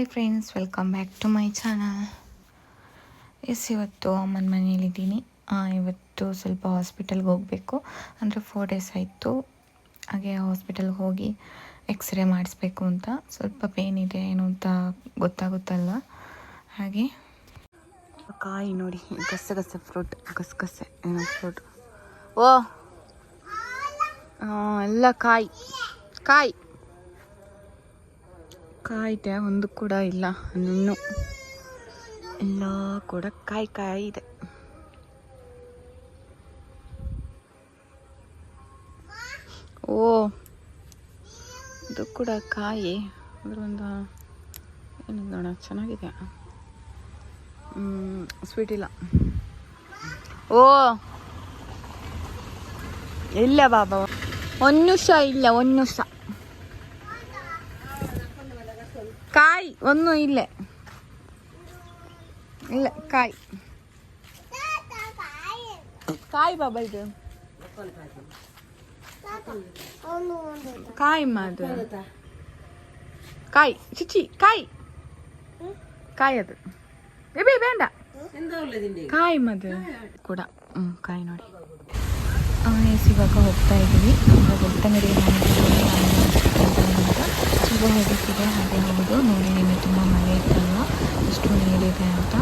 Hi friends welcome back to my channel yes ಇವತ್ತು ಅಮ್ಮನ ಮನೇಲಿದ್ದೀನಿ ಇವತ್ತು ಸ್ವಲ್ಪ ಹಾಸ್ಪಿಟಲ್ಗೆ ಹೋಗಬೇಕು. ಅಂದರೆ ಫೋರ್ ಡೇಸ್ ಆಯಿತು. ಹಾಗೆ ಹಾಸ್ಪಿಟಲ್ಗೆ ಹೋಗಿ ಎಕ್ಸ್ರೇ ಮಾಡಿಸ್ಬೇಕು ಅಂತ. ಸ್ವಲ್ಪ ಪೇನ್ ಇದೆ ಏನು ಅಂತ ಗೊತ್ತಾಗುತ್ತಲ್ವ ಹಾಗೆ. ಕಾಯಿ ನೋಡಿ ಗಸಗಸೆ ಫ್ರೂಟ್ ಗಸಗಸೆ ಏನೋ ಫ್ರೂಟ್ ಓ! ಎಲ್ಲ ಕಾಯಿ ಕಾಯಿ. ಕಾಯಿದೆ ಒಂದು ಕೂಡ ಇಲ್ಲ. ಹಣ್ಣು ಎಲ್ಲ ಕೂಡ ಕಾಯಿ ಕಾಯಿ ಇದೆ. ಓ, ಇದು ಕೂಡ ಕಾಯಿ. ಅದರೊಂದು ಏನು ನೋಡ, ಚೆನ್ನಾಗಿದೆ. ಸ್ವೀಟ್ ಇಲ್ಲ. ಓ, ಇಲ್ಲ ಬಾಬಾ. ಒಂದು ನಿಮಿಷ ಇಲ್ಲ, ಒಂದು ನಿಮಿಷ. ಕಾಯಿ ಒಂದು ಇಲ್ಲೇ ಇಲ್ಲ ಕಾಯಿ ಕಾಯಿ ಬಾಬಾ ಇದು ಕಾಯಿ ಅದು ಕಾಯಿ ಚಿಚ್ಚಿ ಕಾಯಿ ಕಾಯಿ ಅದು ಬೇಬಿ ಬೇಡ ಕಾಯಿ ಮದು ಕೂಡ ಹ್ಞೂ ಕಾಯಿ ನೋಡಿ ಎಸ್ ಇವಾಗ ಹೋಗ್ತಾ ಇದ್ದೀವಿ ಇವಾಗ ಬೆಳ್ತಂಗಡಿಗೆ ತುಂಬ ಹೆದರ್ತಿದೆ, ಹಾಗೆ ಹೌದು ನೋಡಿ, ನಿನ್ನೆ ತುಂಬ ಮಳೆ ಇತ್ತಲ್ವ? ಎಷ್ಟು ನೀರಿದೆ ಅಂತ.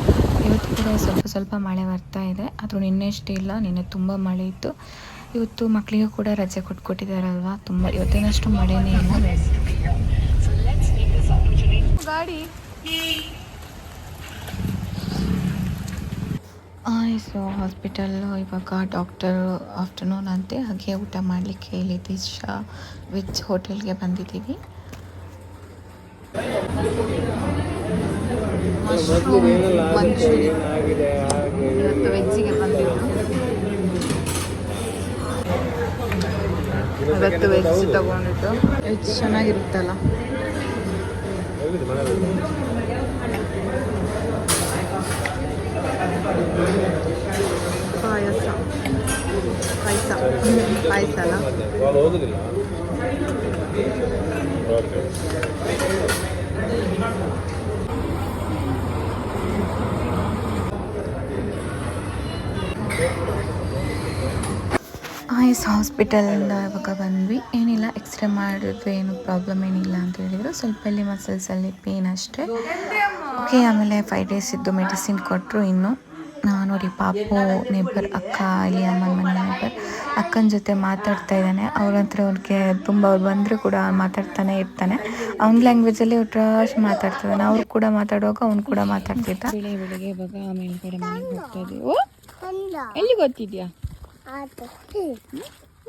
ಇವತ್ತು ಕೂಡ ಸ್ವಲ್ಪ ಸ್ವಲ್ಪ ಮಳೆ ಬರ್ತಾ ಇದೆ, ಆದರೂ ನಿನ್ನೆ ಇಲ್ಲ, ನಿನ್ನೆ ತುಂಬ ಮಳೆ ಇತ್ತು. ಇವತ್ತು ಮಕ್ಕಳಿಗೂ ಕೂಡ ರಜೆ ಕೊಟ್ಕೊಟ್ಟಿದ್ದಾರಲ್ವ ತುಂಬ, ಇವತ್ತಿನಷ್ಟು ಮಳೆನೇ ಇಲ್ಲ. ಗಾಡಿ? ಸೊ ಹಾಸ್ಪಿಟಲ್, ಇವಾಗ ಡಾಕ್ಟರ್ ಆಫ್ಟರ್ನೂನ್ ಅಂತೆ, ಹಾಗೆ ಊಟ ಮಾಡಲಿಕ್ಕೆ ಇಲ್ಲಿ ವಿಚ್ ಹೋಟೆಲ್ಗೆ ಬಂದಿದ್ದೀವಿ. ಮಶ್ರೂಮ್ ಮಂಚೂರಿ. ವೆಜ್ಜಿಗೆ ಬಂದಿತ್ತು ಇವತ್ತು ವೆಜ್ ತಗೊಂಡಿತ್ತು ವೆಜ್ ಚೆನ್ನಾಗಿರುತ್ತಲ್ಲ? ಪಾಯಸ. ಪಾಯಸ. ಪಾಯಸ ಅಲ್ಲ ಐಸ್ ಹಾಸ್ಪಿಟಲಿಂದ ಇವಾಗ ಬಂದ್ವಿ. ಏನಿಲ್ಲ ಎಕ್ಸ್ರೇ ಮಾಡಿದ್ವಿ ಏನು ಪ್ರಾಬ್ಲಮ್ ಏನಿಲ್ಲ ಅಂತ ಹೇಳಿದರು. ಸ್ವಲ್ಪ ಇಲ್ಲಿ ಮಸಲ್ಸಲ್ಲಿ ಪೇನ್ ಅಷ್ಟೇ. ಓಕೆ ಆಮೇಲೆ ಫೈವ್ ಡೇಸ್ ಇದ್ದು ಮೆಡಿಸಿನ್ ಕೊಟ್ಟರು ಇನ್ನು. ನೋಡಿ ಪಾಪು ನೇಬರ್ ಅಕ್ಕ ಇಲ್ಲಿ ಅಮ್ಮನ ಮನೆ ನೇಬರ್ ಅಕ್ಕನ ಜೊತೆ ಮಾತಾಡ್ತಾ ಇದ್ದಾನೆ. ಅವ್ರ ಹತ್ರ ಅವ್ರಿಗೆ ತುಂಬ ಅವ್ರು ಬಂದರೂ ಕೂಡ ಮಾತಾಡ್ತಾನೆ ಇರ್ತಾನೆ. ಅವ್ನ ಲ್ಯಾಂಗ್ವೇಜಲ್ಲಿ ಒಟ್ರಾಶ್ ಮಾತಾಡ್ತಿದ್ದಾನೆ. ಅವ್ರು ಕೂಡ ಮಾತಾಡುವಾಗ ಅವ್ನು ಕೂಡ ಮಾತಾಡ್ತಿದ್ದ. ಬೆಳಿಗ್ಗೆ ಬೆಳಿಗ್ಗೆ ಇವಾಗ ಮೇಲ್ಗಡೆ ಮನೆಗೆ ಹೋಗ್ತಾ ಇದೀವಿ. ಓ ಎಲ್ಲಿ ಗೊತ್ತಿದ್ಯಾ?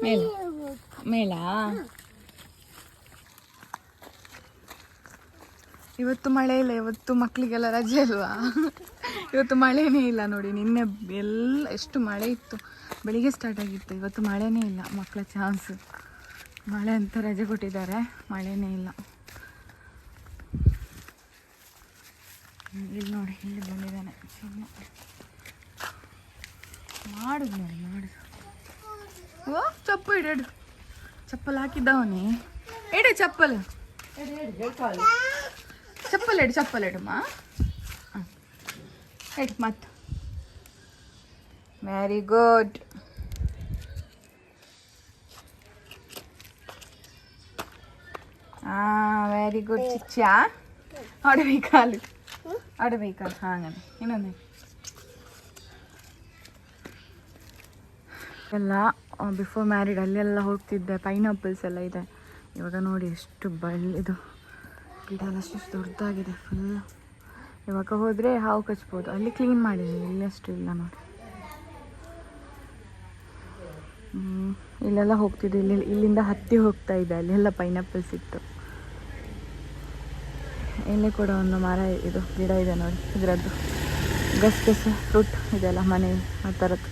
ಮೇಲ ಮೇಲ? ಇವತ್ತು ಮಳೆ ಇಲ್ಲ ಇವತ್ತು ಮಕ್ಕಳಿಗೆಲ್ಲ ರಜೆ ಅಲ್ವಾ? ಇವತ್ತು ಮಳೆನೇ ಇಲ್ಲ ನೋಡಿ ನಿನ್ನೆ ಎಲ್ಲ ಎಷ್ಟು ಮಳೆ ಇತ್ತು. ಬೆಳಿಗ್ಗೆ ಸ್ಟಾರ್ಟ್ ಆಗಿತ್ತು ಇವತ್ತು ಮಳೆನೇ ಇಲ್ಲ ಮಕ್ಕಳ ಚಾನ್ಸ್ ಮಳೆ ಅಂತ ರಜೆ ಕೊಟ್ಟಿದ್ದಾರೆ ಮಳೆನೇ ಇಲ್ಲ. ಇಲ್ಲಿ ನೋಡಿ ಇಲ್ಲಿ ಬಂದಿದ್ದಾನೆ. ಸುಮ್ಮನೆ ಮಾಡುದು ನೋಡಿ ಮಾಡುದು ಓ ಚಪ್ಪು ಇಡು ಇಡು ಚಪ್ಪಲ್. ಹಾಕಿದ್ದವನೇ ಇಡು ಚಪ್ಪಲ್ ಚಪ್ಪಲ್ ಇಡು ಚಪ್ಪಲ್ ಇಡಮ್ಮ ಇಡು ಮತ್ತು ವೆರಿ ಗುಡ್ ಹಾಂ ವೆರಿ ಗುಡ್ ಚಿಚ್ಚಾ ಆಡಬೇಕಾಲು. ಅಡವಿ ಕಾಲು ಹಾಗನೆ. ಇನ್ನೊಂದು. ಎಲ್ಲ ಬಿಫೋರ್ ಮ್ಯಾರಿಡ್ ಅಲ್ಲೆಲ್ಲ ಹೋಗ್ತಿದ್ದೆ. ಪೈನಾಪಲ್ಸ್ ಎಲ್ಲ ಇದೆ. ಇವಾಗ ನೋಡಿ ಎಷ್ಟು ಬಳ್ಳಿದು. ಗಿಡ ಎಲ್ಲ ಅಷ್ಟು ದೊಡ್ಡದಾಗಿದೆ ಫುಲ್ ಇವಾಗ ಹೋದರೆ ಹಾವು ಕಚ್ಬೋದು. ಅಲ್ಲಿ ಕ್ಲೀನ್ ಮಾಡಿದ್ದೀನಿ. ಇಲ್ಲಿ ಅಷ್ಟು ಇಲ್ಲ ನೋಡಿ. ಇಲ್ಲೆಲ್ಲ ಹೋಗ್ತಿದ್ದೆ ಇಲ್ಲಿ, ಇಲ್ಲಿಂದ ಹತ್ತಿ ಹೋಗ್ತಾ ಇದೆ. ಅಲ್ಲೆಲ್ಲ ಪೈನಾಪಲ್ ಸಿಕ್ತು. ಇಲ್ಲಿ ಕೂಡ ಒಂದು ಮರ ಇದು, ಗಿಡ ಇದೆ ನೋಡಿ. ಇದರದ್ದು. ಗಸಗಸೆ ಫ್ರೂಟ್ ಇದೆಲ್ಲ ಮನೆ, ಆ ಥರದ್ದು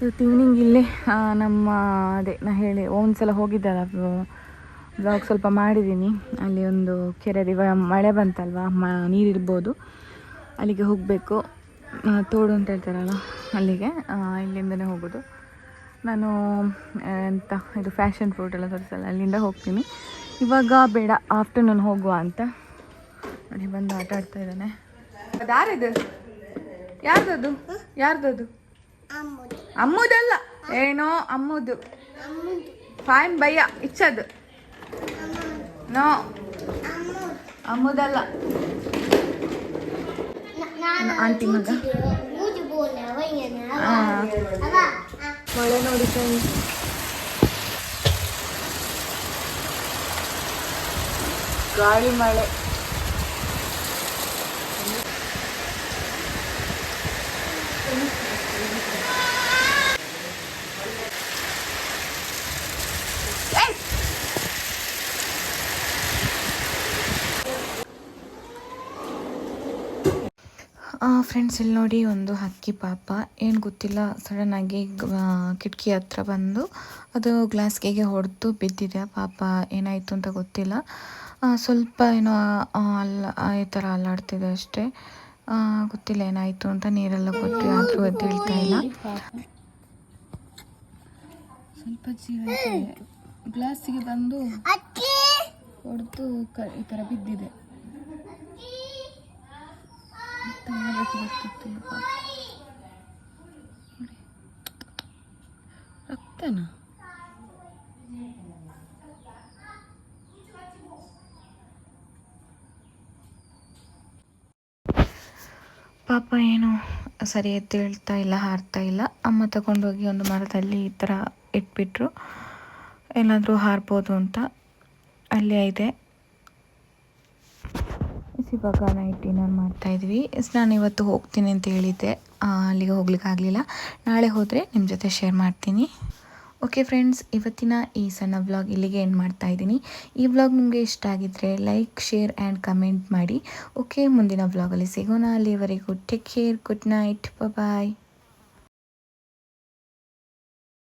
ಇವತ್ತು ಈವ್ನಿಂಗ್ ಇಲ್ಲಿ ನಮ್ಮ, ಅದೇ, ನಾ ಹೇಳಿ ಒಂದ್ಸಲ ಹೋಗಿದ್ದಲ್ಲ ಬ್ಲಾಗ್ ಸ್ವಲ್ಪ ಮಾಡಿದ್ದೀನಿ. ಅಲ್ಲಿ ಒಂದು ಕೆರೆ ಇವಾಗ ಮಳೆ ಬಂತಲ್ವಾ? ಮ ನೀರಿರ್ಬೋದು ಅಲ್ಲಿಗೆ ಹೋಗಬೇಕು. ತೋಡು ಅಂತ ಹೇಳ್ತಾರಲ್ಲ ಅಲ್ಲಿಗೆ. ಇಲ್ಲಿಂದನೇ ಹೋಗೋದು. ನಾನು ಎಂಥ ಎಂತ ಇದು ಫ್ಯಾಷನ್ ಫ್ರೂಟ್ ಎಲ್ಲ ತೋರಿಸಲ್ಲ ಅಲ್ಲಿಂದ ಹೋಗ್ತೀನಿ. ಇವಾಗ ಬೇಡ ಆಫ್ಟರ್ನೂನ್ ಹೋಗುವ ಅಂತ. ನೋಡಿ ಬಂದು ಆಟ ಆಡ್ತಾ ಇದ್ದಾನೆ. ಅದು ಯಾರಿದು? ಯಾರ್ದದು? ಯಾರ್ದದು? ಅಮ್ಮದಲ್ಲ. ಏನೋ ಅಮ್ಮದು. ಫೈನ್ ಭಯ ಇಚ್ಚದು. ನೋ ಅಮ್ಮದಲ್ಲ ಆಂಟಿ ಮಗ ಆ. ಮಳೆ ನೋಡಿ ಫ್ರೆಂಡ್ಸ್ ಗಾಳಿ ಮಳೆ ಫ್ರೆಂಡ್ಸ್ ಇಲ್ಲಿ ನೋಡಿ ಒಂದು ಹಕ್ಕಿ ಪಾಪ. ಏನು ಗೊತ್ತಿಲ್ಲ ಸಡನ್ನಾಗಿ ಕಿಟಕಿ ಹತ್ರ ಬಂದು ಅದು ಗ್ಲಾಸ್ಗೆಗೆ ಹೊಡೆದು ಬಿದ್ದಿದೆ. ಪಾಪ ಏನಾಯಿತು ಅಂತ ಗೊತ್ತಿಲ್ಲ. ಸ್ವಲ್ಪ ಏನೋ ಆ, ಅಲ್ಲ ಈ ಥರ ಅಲ್ಲಾಡ್ತಿದೆ ಅಷ್ಟೇ. ಗೊತ್ತಿಲ್ಲ ಏನಾಯಿತು ಅಂತ ನೀರೆಲ್ಲ ಕೊಟ್ಟು ಆದರೂ ಹೇಳ್ತಾ ಇಲ್ಲ. ಸ್ವಲ್ಪ ಜೀವ ಗ್ಲಾಸಿಗೆ ಬಂದು ಹೊಡೆದು ಕ ಈ ಥರ ಬಿದ್ದಿದೆ. ಗೊತ್ತಿಲ್ಲ ಪಾಪ. ರಕ್ತನಾ ಏನು ಸರಿ ಎದ್ದೇಳ್ತಾ ಇಲ್ಲ, ಹಾರ್ತಾ ಇಲ್ಲ. ಅಮ್ಮ ತಗೊಂಡೋಗಿ ಒಂದು ಮರದಲ್ಲಿ ಈ ಥರ ಇಟ್ಬಿಟ್ರು. ಏನಾದರೂ ಹಾರ್ಬೋದು ಅಂತ. ಅಲ್ಲೇ ಇದೆ. ಇವಾಗ ನೈಟ್ ಡಿನ್ನರ್ ಮಾಡ್ತಾ ಇದ್ವಿ. ನಾನು ಇವತ್ತು ಹೋಗ್ತೀನಿ ಅಂತ ಹೇಳಿದ್ದೆ. ಅಲ್ಲಿಗೆ ಹೋಗ್ಲಿಕ್ಕೆ ಆಗಲಿಲ್ಲ. ನಾಳೆ ಹೋದರೆ ನಿಮ್ಮ ಜೊತೆ ಶೇರ್ ಮಾಡ್ತೀನಿ. ಓಕೆ ಫ್ರೆಂಡ್ಸ್ ಇವತ್ತಿನ ಈ ಸಣ್ಣ ವ್ಲಾಗ್ ಇಲ್ಲಿಗೆ ಎಂಡ್ ಮಾಡ್ತಾ ಇದ್ದೀನಿ. ಈ ವ್ಲಾಗ್ ನಿಮಗೆ ಇಷ್ಟ ಆಗಿದ್ದರೆ ಲೈಕ್ ಶೇರ್ ಆ್ಯಂಡ್ ಕಮೆಂಟ್ ಮಾಡಿ. ಓಕೆ ಮುಂದಿನ ವ್ಲಾಗಲ್ಲಿ ಸಿಗೋಣ. ಅಲ್ಲಿವರೆಗೂ take care good night bye